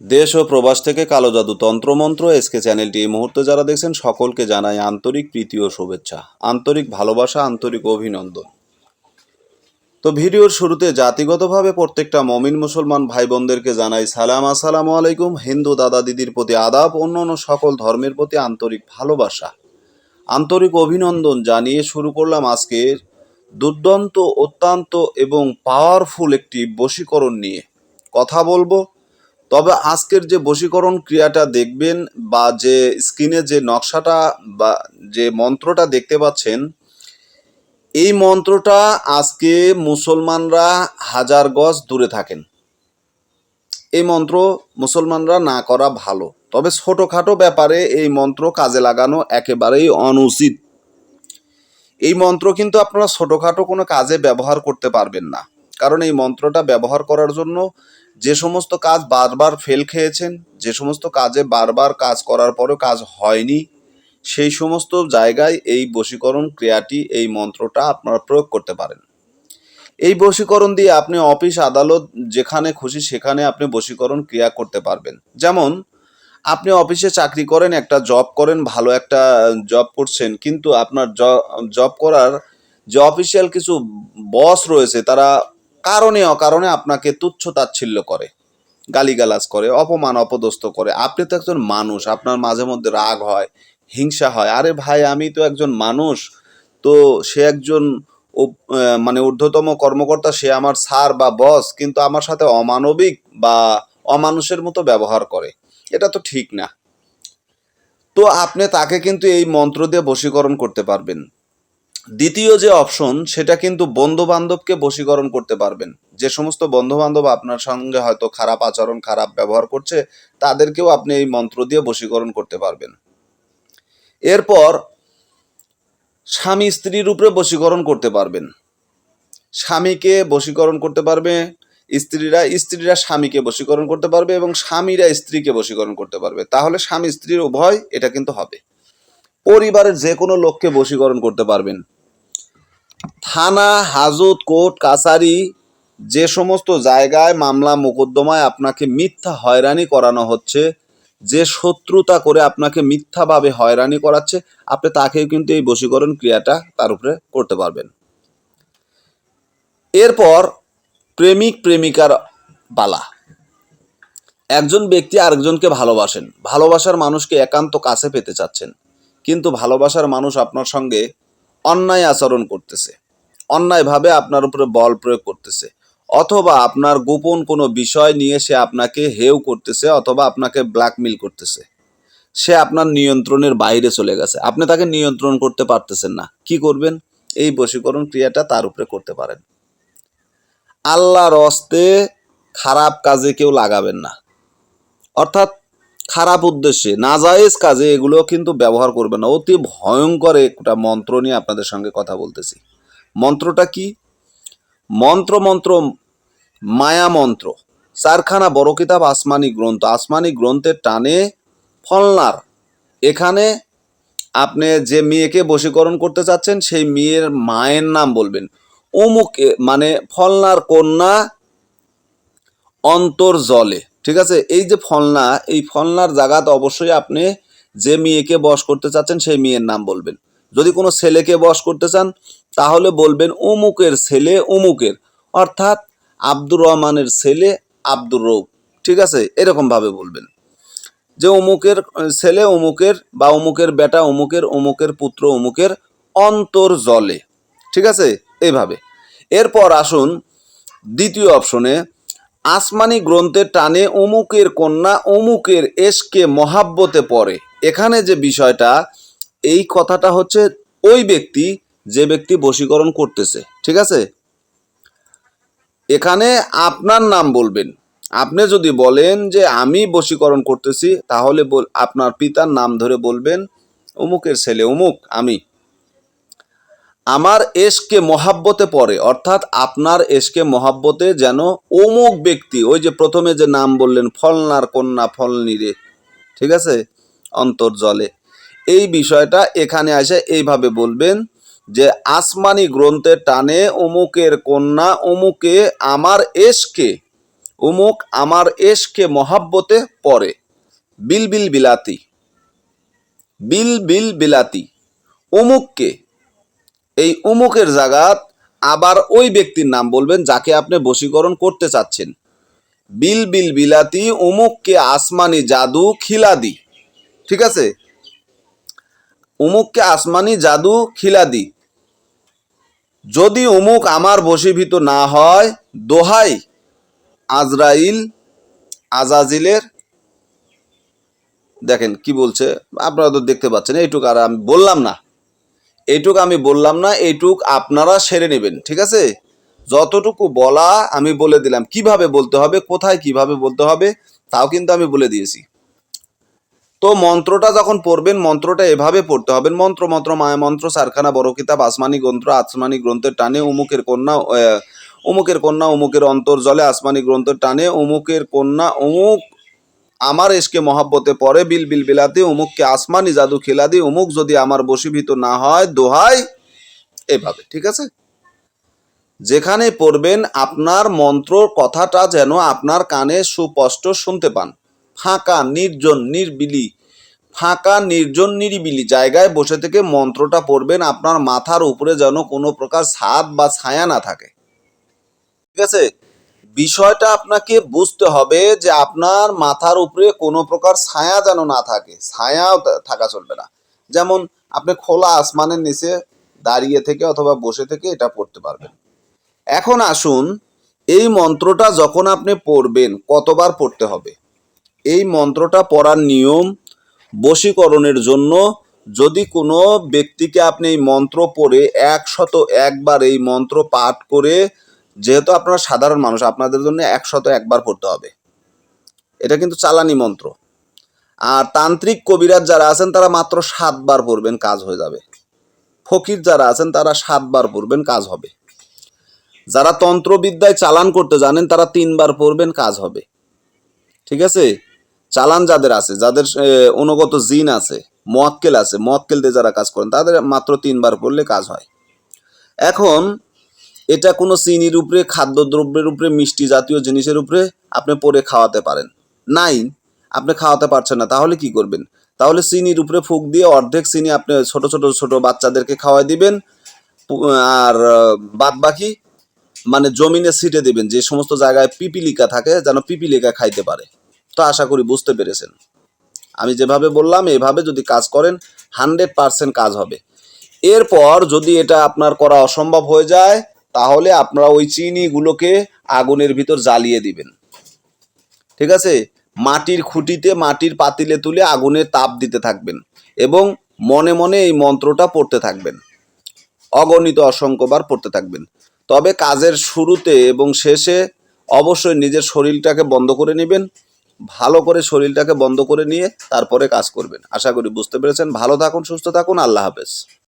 দেশ ও প্রবাস থেকে কালো জাদু তন্ত্রমন্ত্র এসকে চ্যানেলটি এই মুহূর্তে যারা দেখছেন, সকলকে জানাই আন্তরিক প্রীতি ও শুভেচ্ছা, আন্তরিক ভালোবাসা, আন্তরিক অভিনন্দন। তো ভিডিওর শুরুতে জাতিগতভাবে প্রত্যেকটা মমিন মুসলমান ভাই বোনদেরকে জানাই সালাম। আসসালামু আলাইকুম। হিন্দু দাদা দিদির প্রতি আদাব, অন্যান্য সকল ধর্মের প্রতি আন্তরিক ভালোবাসা, আন্তরিক অভিনন্দন জানিয়ে শুরু করলাম আজকের দুর্দান্ত, অত্যন্ত এবং পাওয়ারফুল একটি বশীকরণ নিয়ে। কথা বলব তবে আজকের যে বশীকরণ ক্রিয়াটা দেখবেন বা যে স্ক্রিনে যে নকশাটা বা যে মন্ত্রটা দেখতে পাচ্ছেন, এই মন্ত্রটা আজকে মুসলমানরা হাজার গজ দূরে থাকেন। এই মন্ত্র মুসলমানরা না করা ভালো। তবে ছোটোখাটো ব্যাপারে এই মন্ত্র কাজে লাগানো একেবারেই অনুচিত। এই মন্ত্র কিন্তু আপনারা ছোটোখাটো কোনো কাজে ব্যবহার করতে পারবেন না। কারণ এই মন্ত্রটা ব্যবহার করার জন্য যে সমস্ত কাজ বারবার ফেল খেয়েছেন, যে সমস্ত কাজে বারবার কাজ করার পরেও কাজ হয়নি, সেই সমস্ত জায়গায় এই বশীকরণ ক্রিয়াটি, এই মন্ত্রটা আপনারা প্রয়োগ করতে পারেন। এই বশীকরণ দিয়ে আপনি অফিস, আদালত, যেখানে খুশি সেখানে আপনি বশীকরণ ক্রিয়া করতে পারবেন। যেমন, আপনি অফিসে চাকরি করেন, একটা জব করেন, ভালো একটা জব করছেন, কিন্তু আপনার জব করার যে অফিসিয়াল কিছু বস রয়েছে, তারা কারণে অকারণে আপনাকে তুচ্ছ তাচ্ছিল্য করে, গালিগালাজ করে, অপমান, অপদস্থ করে। আপনি তো একজন মানুষ, আপনার মাঝে মধ্যে রাগ হয়, হিংসা হয়। আরে ভাই, আমি তো একজন মানুষ, তো সে একজন মানে ঊর্ধ্বতম কর্মকর্তা, সে আমার স্যার বা বস, কিন্তু আমার সাথে অমানবিক বা অমানুষের মতো ব্যবহার করে। এটা তো ঠিক না। তো আপনি তাকে কিন্তু এই মন্ত্র দিয়ে বশীকরণ করতে পারবেন। দ্বিতীয় যে অপশন সেটা কিন্তু বন্ধু বান্ধবকে বশীকরণ করতে পারবেন। যে সমস্ত বন্ধু বান্ধব আপনার সঙ্গে হয়তো খারাপ আচরণ, খারাপ ব্যবহার করছে, তাদেরকেও আপনি এই মন্ত্র দিয়ে বশীকরণ করতে পারবেন। এরপর স্বামী স্ত্রীর উপরে বশীকরণ করতে পারবেন। স্বামীকে বশীকরণ করতে পারবে স্ত্রীরা স্ত্রীরা স্বামীকে বশীকরণ করতে পারবে এবং স্বামীরা স্ত্রীকে বশীকরণ করতে পারবে। তাহলে স্বামী স্ত্রীর উভয়, এটা কিন্তু হবে। পরিবারের যে কোনো লোককে বশীকরণ করতে পারবেন। থানা, হাজত, কোর্ট, কাছারি, যে সমস্ত জায়গায় মামলা মোকদ্দমায় আপনাকে মিথ্যা হয়রানি করানো হচ্ছে, যে শত্রুতা করে আপনাকে মিথ্যাভাবে হয়রানি করাচ্ছে, আপনি তাকেও কিন্তু এই বশীকরণ ক্রিয়াটা তার উপরে করতে পারবেন। এরপর প্রেমিক, প্রেমিকার বালা। একজন ব্যক্তি আরেকজনকে ভালোবাসেন। ভালোবাসার মানুষকে একান্ত কাছে পেতে চাচ্ছেন। কিন্তু ভালোবাসার মানুষ আপনার সঙ্গে অন্যায় আচরণ করতেছে, অন্যায়ভাবে আপনার উপরে বল প্রয়োগ করতেছে, অথবা আপনার গোপন কোনো বিষয় নিয়ে সে আপনাকে হেউ করতেছে অথবা আপনাকে ব্ল্যাকমেল করতেছে, সে আপনার নিয়ন্ত্রণের বাইরে চলে গেছে। আপনি তাকে নিয়ন্ত্রণ করতে পারতেছেন না। কি করবেন? এই বশীকরণ ক্রিয়াটা তার উপরে করতে পারেন। আল্লাহর অস্তে খারাপ কাজে কেউ লাগাবেন না। অর্থাৎ খারাপ উদ্দেশ্যে, নাজায়েজ কাজে এগুলো কিন্তু ব্যবহার করবেন না। অতি ভয়ঙ্কর একটা মন্ত্র নিয়ে আপনাদের সঙ্গে কথা বলতেছি। মন্ত্রটা কি? মন্ত্র মন্ত্র, মায়া মন্ত্র। চারখানা বড় কিতাব আসমানি গ্রন্থ। আসমানি গ্রন্থের টানে ফলনার। এখানে আপনি যে মেয়েকে বশীকরণ করতে চাচ্ছেন, সেই মেয়ের মায়ের নাম বলবেন। অমুক মানে ফলনার কন্যা অন্তর জলে ঠিক আছে? এই যে ফলনা, এই ফলনার জায়গাতে অবশ্যই আপনি যে মেয়েকে বশ করতে চাচ্ছেন সেই মেয়ের নাম বলবেন। যদি কোনো ছেলেকে বশ করতে চান, তাহলে বলবেন অমুকের ছেলে অমুকের। অর্থাৎ আব্দুর রহমানের ছেলে আব্দুর রৌফ ঠিক আছে? এরকমভাবে বলবেন। যে অমুকের ছেলে অমুকের বা অমুকের বেটা অমুকের অমুকের পুত্র অমুকের অন্তর জলে। ঠিক আছে? এইভাবে। এরপর আসুন দ্বিতীয় অপশনে। আসমানি গ্রন্থের টানে অমুকের কন্যা, অমুকের এসকে মহাব্বতে পড়ে। এখানে যে বিষয়টা, এই কথাটা হচ্ছে ওই ব্যক্তি, যে ব্যক্তি বশীকরণ করতেছে। ঠিক আছে? এখানে আপনার নাম বলবেন। আপনি যদি বলেন যে, আমি বশীকরণ করতেছি, তাহলে আপনার পিতার নাম ধরে বলবেন, অমুকের ছেলে অমুক, আমি। আমার এসকে মহাব্বতে পড়ে, অর্থাৎ আপনার এসকে মহাব্বতে যেন অমুক ব্যক্তি, ওই যে প্রথমে যে নাম বললেন, ফলনার কন্যা ফলনিরে ঠিক আছে? অন্তর্জলে এই বিষয়টা এখানে আসে এইভাবে বলবেন যে, আসমানি গ্রন্থের টানে অমুকের কন্যা, অমুকে আমার এসকে উমুক আমার এশকে মহাব্বতে পড়ে। বিল বিল বিলাতি। বিল বিল বিলাতি। উমুককে এই উমুকের জায়গাত আবার ওই ব্যক্তির নাম বলবেন যাকে আপনি বশীকরণ করতে চাচ্ছেন। বিল বিল বিলাতি উমুককে আসমানি জাদু খিলাদি। ঠিক আছে? উমুককে আসমানি জাদু খিলাদি। যদি উমুক আমার বশীভূত না হয়, দোহাই আজরাইল আজাজিলের। দেখেন কি বলছে, আপনারা তো দেখতে পাচ্ছেন, এইটুক আর আমি বললাম না। এইটুক আমি বললাম না এইটুক আপনারা সেরে নেবেন ঠিক আছে? যতটুকু বলা আমি বলে দিলাম। কীভাবে বলতে হবে কোথায় কীভাবে বলতে হবে তাও কিন্তু আমি বলে দিয়েছি। তো মন্ত্রটা যখন পড়বেন মন্ত্রটা এভাবে পড়তে হবে। মন্ত্র মন্ত্র মায়া মন্ত্র সারখানা বড় কিতাব আসমানি গ্রন্থ আসমানি গ্রন্থের টানে উমুকের কন্যা আহ, উমুকের কন্যা উমুকের অন্তর জলে আসমানি গ্রন্থের টানে উমুকের কন্যা উমুক আমার এসকে মহাব্বতে পরে বিল বিল বিলাতে অমুককে আসমানি জাদু খেলাদি অমুক যদি আমার বশীভূত না হয়, দোহাই এভাবে, ঠিক আছে? যেখানে পড়বেন, আপনার মন্ত্র কথাটা যেন আপনার কানে সুস্পষ্ট শুনতে পান। ফাঁকা, নির্জন, নির্বিলি, ফাঁকা, নির্জন, নিরিবিলি জায়গায় বসে থেকে মন্ত্রটা পড়বেন, আপনার মাথার উপরে যেন কোনো প্রকার ছাদ বা ছায়া না থাকে। ঠিক আছে? বিষয়টা আপনাকে বুঝতে হবে যে আপনার মাথার উপরে কোনো প্রকার ছায়া যেন না থাকে। ছায়াও থাকা চলবে না। যেমন আপনি খোলা আসমানের নিচে দাঁড়িয়ে থেকে অথবা বসে থেকে এটা পড়তে পারবেন। এখন আসুন, এই মন্ত্রটা যখন আপনি পড়বেন, কতবার পড়তে হবে? এই মন্ত্রটা পড়ার নিয়ম বশীকরণের জন্য যদি কোনো ব্যক্তিকে আপনি এই মন্ত্র পড়ে একশত একবার এই মন্ত্র পাঠ করে যেহেতু আপনারা সাধারণ মানুষ, আপনাদের জন্য একশত একবার পড়তে হবে। এটা কিন্তু চালানি মন্ত্র। আর তান্ত্রিক কবিরাজ যারা আছেন, তারা মাত্র সাতবার পড়বেন, কাজ হয়ে যাবে। ফকির যারা আছেন, তারা সাতবার পড়বেন, কাজ হবে। যারা তন্ত্রবিদ্যায় চালান করতে জানেন, তারা তিনবার পড়বেন, কাজ হবে। ঠিক আছে? চালান যাদের আছে, যাদের অনুগত জিন আছে, মোয়াক্কেল আছে, মোয়াক্কেল দিয়ে যারা কাজ করেন, তাদের মাত্র তিনবার পড়লে কাজ হয়। এখন এটা কোনো চিনির উপরে, খাদ্যদ্রব্যের উপরে, মিষ্টি জাতীয় জিনিসের উপরে আপনি পরে খাওয়াতে পারেন। নাই, আপনি খাওয়াতে পারছেন না, তাহলে কি করবেন? তাহলে চিনির উপরে ফুক দিয়ে অর্ধেক চিনি আপনি ছোট ছোট ছোট বাচ্চাদেরকে খাওয়াই দিবেন আর, বাদ বাকি মানে জমিনে ছিটে দিবেন, যে সমস্ত জায়গায় পিপিলিকা থাকে যেন পিপিলিকা খাইতে পারে। তো আশা করি বুঝতে পেরেছেন। আমি যেভাবে বললাম, এভাবে যদি কাজ করেন, হান্ড্রেড পার্সেন্ট কাজ হবে। এরপর যদি এটা আপনার করা অসম্ভব হয়ে যায় তাহলে আপনারা ওই চিনিগুলোকে আগুনের ভিতর জ্বালিয়ে দিবেন। ঠিক আছে? মাটির খুঁটিতে, মাটির পাতিলে তুলে আগুনের তাপ দিতে থাকবেন এবং মনে মনে এই মন্ত্রটা পড়তে থাকবেন। অগণিত অসংখ্যবার পড়তে থাকবেন। তবে কাজের শুরুতে এবং শেষে অবশ্যই নিজের শরীরটাকে বন্ধ করে নেবেন, ভালো করে শরীরটাকে বন্ধ করে নিয়ে তারপরে কাজ করবেন। আশা করি বুঝতে পেরেছেন। ভালো থাকুন, সুস্থ থাকুন। আল্লাহ হাফেজ।